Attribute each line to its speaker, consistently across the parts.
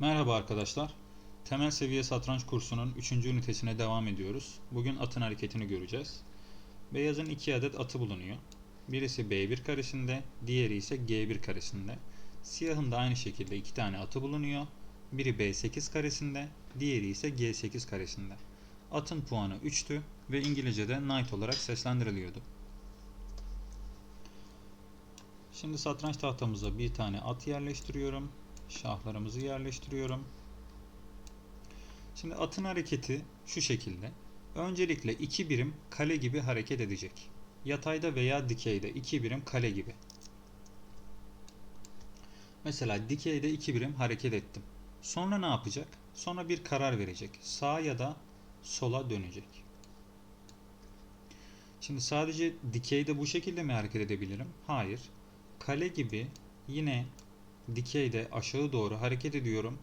Speaker 1: Merhaba arkadaşlar. Temel seviye satranç kursunun 3. ünitesine devam ediyoruz. Bugün atın hareketini göreceğiz. Beyazın 2 adet atı bulunuyor. Birisi B1 karesinde, diğeri ise G1 karesinde. Siyahın da aynı şekilde 2 tane atı bulunuyor. Biri B8 karesinde, diğeri ise G8 karesinde. Atın puanı 3'tü ve İngilizce'de knight olarak seslendiriliyordu. Şimdi satranç tahtamıza bir tane at yerleştiriyorum. Şahlarımızı yerleştiriyorum. Şimdi atın hareketi şu şekilde. Öncelikle iki birim kale gibi hareket edecek. Yatayda veya dikeyde iki birim kale gibi. Mesela dikeyde iki birim hareket ettim. Sonra ne yapacak? Sonra bir karar verecek. Sağa ya da sola dönecek. Şimdi sadece dikeyde bu şekilde mi hareket edebilirim? Hayır. Kale gibi yine dikeyde aşağı doğru hareket ediyorum.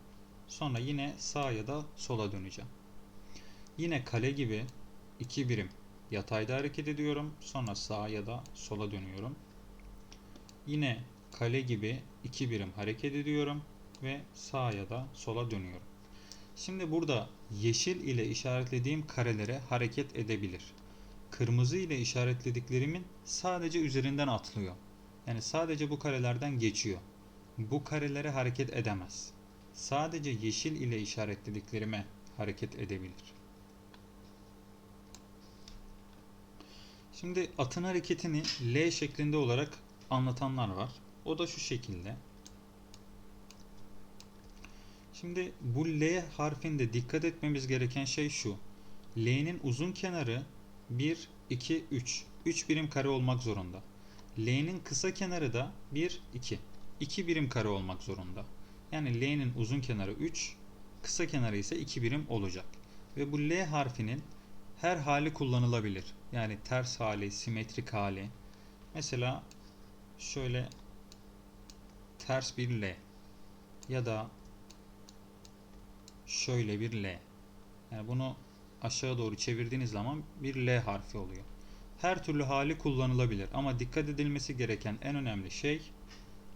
Speaker 1: Sonra yine sağa ya da sola döneceğim. Yine kale gibi iki birim yatayda hareket ediyorum. Sonra sağa ya da sola dönüyorum. Yine kale gibi iki birim hareket ediyorum ve sağa ya da sola dönüyorum. Şimdi burada yeşil ile işaretlediğim karelere hareket edebilir. Kırmızı ile işaretlediklerimin sadece üzerinden atlıyor. Yani sadece bu karelerden geçiyor. Bu karelere hareket edemez. Sadece yeşil ile işaretlediklerime hareket edebilir. Şimdi atın hareketini L şeklinde olarak anlatanlar var. O da şu şekilde. Şimdi bu L harfinde dikkat etmemiz gereken şey şu. L'nin uzun kenarı 1, 2, 3. 3 birim kare olmak zorunda. L'nin kısa kenarı da 1, 2. 2 birim kare olmak zorunda. Yani L'nin uzun kenarı 3, kısa kenarı ise 2 birim olacak. Ve bu L harfinin her hali kullanılabilir. Yani ters hali, simetrik hali. Mesela şöyle ters bir L ya da şöyle bir L. Yani bunu aşağı doğru çevirdiğiniz zaman bir L harfi oluyor. Her türlü hali kullanılabilir ama dikkat edilmesi gereken en önemli şey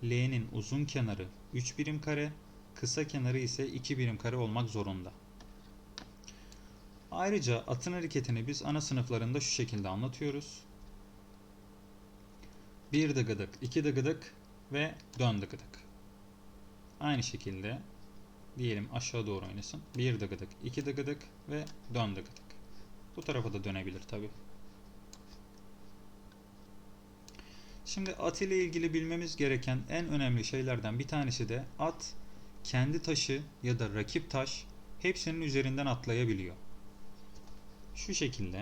Speaker 1: L'nin uzun kenarı 3 birim kare, kısa kenarı ise 2 birim kare olmak zorunda. Ayrıca atın hareketini biz ana sınıflarında şu şekilde anlatıyoruz. Bir dıgıdık, iki dıgıdık ve dön dıgıdık. Aynı şekilde diyelim aşağı doğru oynasın. Bir dıgıdık, iki dıgıdık ve dön dıgıdık. Bu tarafa da dönebilir tabi. Şimdi at ile ilgili bilmemiz gereken en önemli şeylerden bir tanesi de at kendi taşı ya da rakip taş hepsinin üzerinden atlayabiliyor. Şu şekilde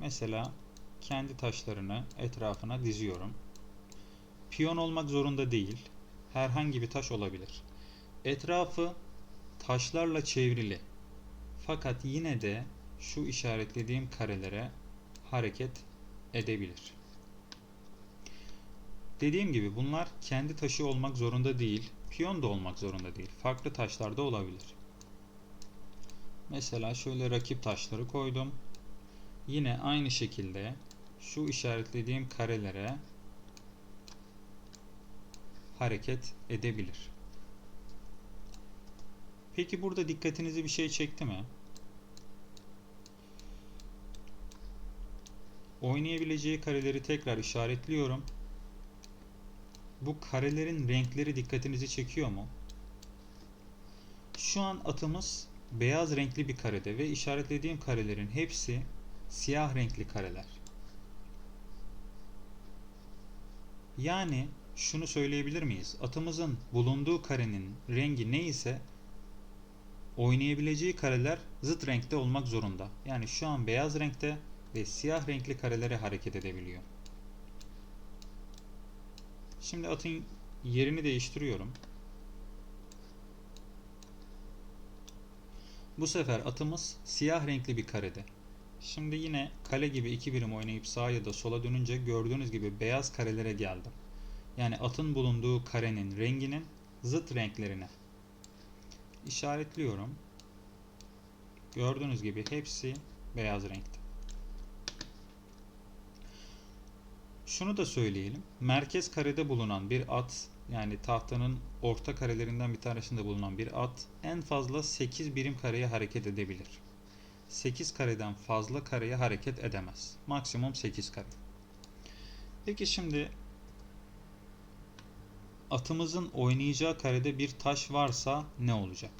Speaker 1: mesela kendi taşlarını etrafına diziyorum. Piyon olmak zorunda değil. Herhangi bir taş olabilir. Etrafı taşlarla çevrili. Fakat yine de şu işaretlediğim karelere hareket edebilir. Dediğim gibi bunlar kendi taşı olmak zorunda değil, piyon da olmak zorunda değil. Farklı taşlar da olabilir. Mesela şöyle rakip taşları koydum. Yine aynı şekilde şu işaretlediğim karelere hareket edebilir. Peki burada dikkatinizi bir şey çekti mi? Oynayabileceği kareleri tekrar işaretliyorum. Bu karelerin renkleri dikkatinizi çekiyor mu? Şu an atımız beyaz renkli bir karede ve işaretlediğim karelerin hepsi siyah renkli kareler. Yani şunu söyleyebilir miyiz? Atımızın bulunduğu karenin rengi neyse oynayabileceği kareler zıt renkte olmak zorunda. Yani şu an beyaz renkte ve siyah renkli karelere hareket edebiliyor. Şimdi atın yerini değiştiriyorum. Bu sefer atımız siyah renkli bir karede. Şimdi yine kale gibi iki birim oynayıp sağa ya da sola dönünce gördüğünüz gibi beyaz karelere geldim. Yani atın bulunduğu karenin renginin zıt renklerine. İşaretliyorum. Gördüğünüz gibi hepsi beyaz renkte. Şunu da söyleyelim. Merkez karede bulunan bir at yani tahtanın orta karelerinden bir tanesinde bulunan bir at en fazla 8 birim kareye hareket edebilir. 8 kareden fazla kareye hareket edemez. Maksimum 8 kare. Peki şimdi atımızın oynayacağı karede bir taş varsa ne olacak?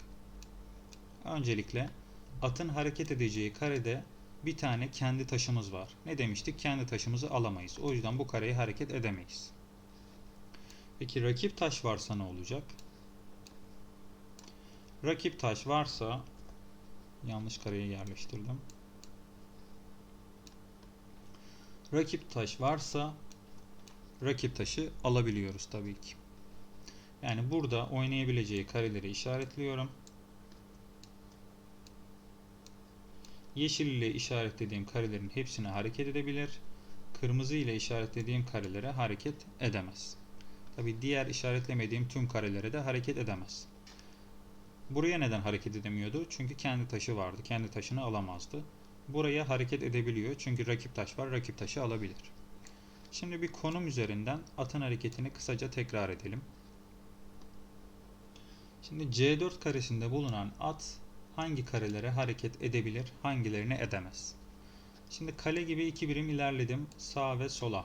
Speaker 1: Öncelikle atın hareket edeceği karede bir tane kendi taşımız var. Ne demiştik? Kendi taşımızı alamayız. O yüzden bu kareye hareket edemeyiz. Peki rakip taş varsa ne olacak? Rakip taş varsa yanlış kareye yerleştirdim. Rakip taş varsa rakip taşı alabiliyoruz tabii ki. Yani burada oynayabileceği kareleri işaretliyorum. Yeşil ile işaretlediğim karelerin hepsine hareket edebilir. Kırmızı ile işaretlediğim karelere hareket edemez. Tabi diğer işaretlemediğim tüm karelere de hareket edemez. Buraya neden hareket edemiyordu? Çünkü kendi taşı vardı. Kendi taşını alamazdı. Buraya hareket edebiliyor. Çünkü rakip taş var. Rakip taşı alabilir. Şimdi bir konum üzerinden atın hareketini kısaca tekrar edelim. Şimdi C4 karesinde bulunan at hangi karelere hareket edebilir, hangilerine edemez? Şimdi kale gibi iki birim ilerledim sağa ve sola.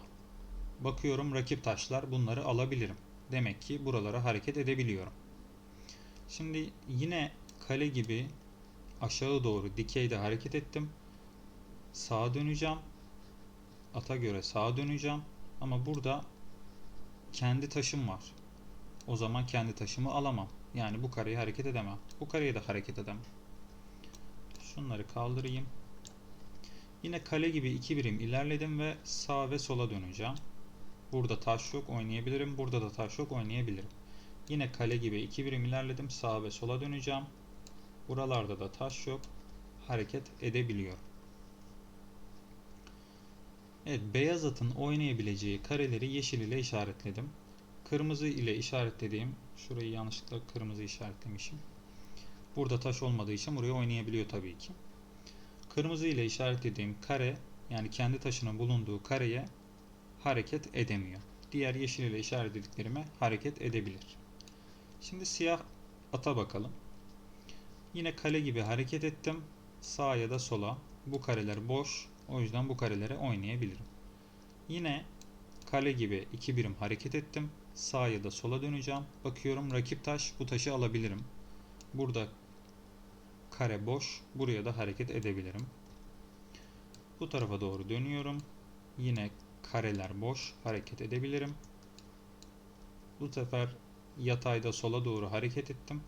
Speaker 1: Bakıyorum rakip taşlar bunları alabilirim. Demek ki buralara hareket edebiliyorum. Şimdi yine kale gibi aşağı doğru dikeyde hareket ettim. Sağa döneceğim. Ata göre sağa döneceğim. Ama burada kendi taşım var. O zaman kendi taşımı alamam. Yani bu kareye hareket edemem. Bu kareye de hareket edemem. Şunları kaldırayım. Yine kale gibi iki birim ilerledim ve sağa ve sola döneceğim. Burada taş yok oynayabilirim. Burada da taş yok oynayabilirim. Yine kale gibi iki birim ilerledim. Sağa ve sola döneceğim. Buralarda da taş yok. Hareket edebiliyorum. Evet beyaz atın oynayabileceği kareleri yeşil ile işaretledim. Kırmızı ile işaretlediğim şurayı yanlışlıkla kırmızı işaretlemişim. Burada taş olmadığı için buraya oynayabiliyor tabii ki. Kırmızı ile işaretlediğim kare yani kendi taşının bulunduğu kareye hareket edemiyor. Diğer yeşil ile işaretlediklerime hareket edebilir. Şimdi siyah ata bakalım. Yine kale gibi hareket ettim. Sağa ya da sola. Bu kareler boş. O yüzden bu karelere oynayabilirim. Yine kale gibi iki birim hareket ettim. Sağa ya da sola döneceğim. Bakıyorum rakip taş bu taşı alabilirim. Burada kare boş. Buraya da hareket edebilirim. Bu tarafa doğru dönüyorum. Yine kareler boş. Hareket edebilirim. Bu sefer yatayda sola doğru hareket ettim.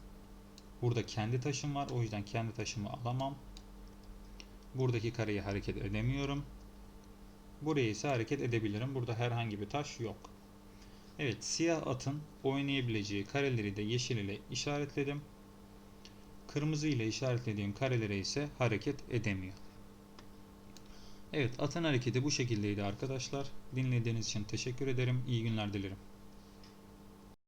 Speaker 1: Burada kendi taşım var. O yüzden kendi taşımı alamam. Buradaki kareyi hareket edemiyorum. Buraya ise hareket edebilirim. Burada herhangi bir taş yok. Evet siyah atın oynayabileceği kareleri de yeşil ile işaretledim. Kırmızı ile işaretlediğim karelere ise hareket edemiyor. Evet atın hareketi bu şekildeydi arkadaşlar. Dinlediğiniz için teşekkür ederim. İyi günler dilerim.